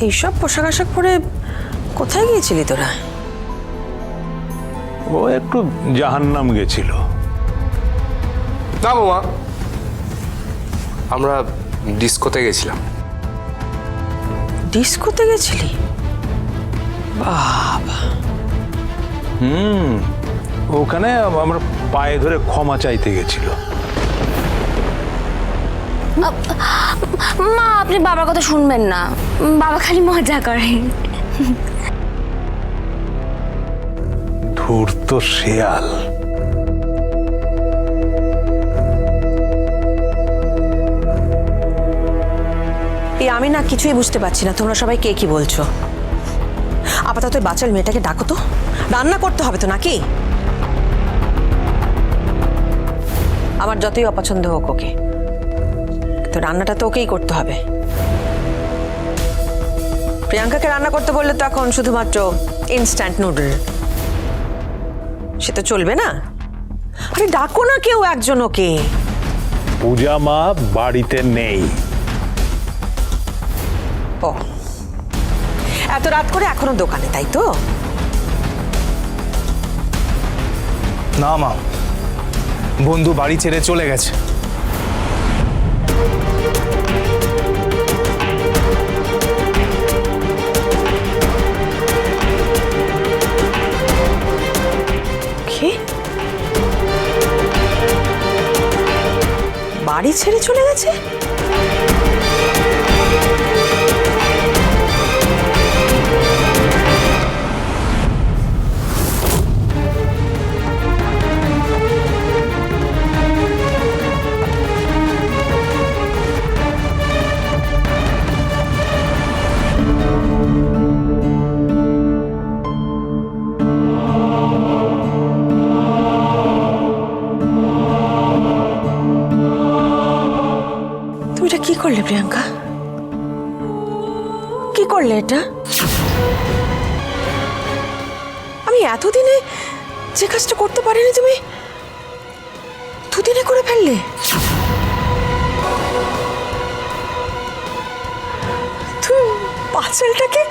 এইসব পোশাক আশাক পরে কোথায় গিয়েছিলি তোরা? ও একটু জাহান্নাম গেছিল। না বৌমা আমরা ডিস্কোতে গেছিলাম। ডিস্কোতে গেছিলি? বাবা। ওখানে আমরা পায়ে ধরে ক্ষমা চাইতে গেছিল। মা আপনি বাবার কথা শুনবেন না। বাবা খালি মজা করে। ধূর্ত শেয়াল। এই আমি না কিছুই বুঝতে পারছি না। তোমরা সবাই কে কি বলছো? আপাতত বাচ্চার মেয়েটাকে ডাকো তো। রান্না করতে হবে তো নাকি? আমার যতই অপছন্দ হোক ওকে। তো রান্নাটা তো ওকেই করতে হবে। প্রিয়াঙ্কাকে রান্না করতে বললে তো এখন শুধুমাত্র ইনস্ট্যান্ট নুডল সে তো চলবে না? আরে ডাকো না কেউ একজন ওকে। পূজা মা বাড়িতে নেই। ও। এত রাত করে এখনও দোকানে তাই তো? না মা বন্ধু বাড়ি ছেড়ে চলে গেছে। বাড়ি ছেড়ে চলে গেছে? কি করলে প্রিয়াঙ্কা? কি করলে এটা? আমি এতদিনে যে কাজটা করতে পারিনি তুমি, দুদিনে করে ফেললে। তুমি পাঁচলটাকে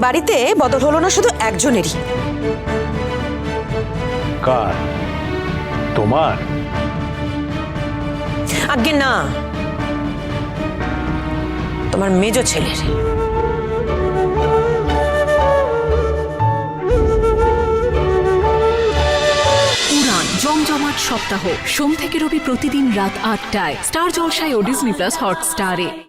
বাড়িতে বদল হলো না শুধু একজনেরই। কার? তোমার? আজ্ঞে না। তোমার মেজ ছেলের। উড়ান জমজমাট সপ্তাহ। সোম থেকে রবি প্রতিদিন রাত আটটায়। স্টার জলসায় ও ডিজনি প্লাস হটস্টারে।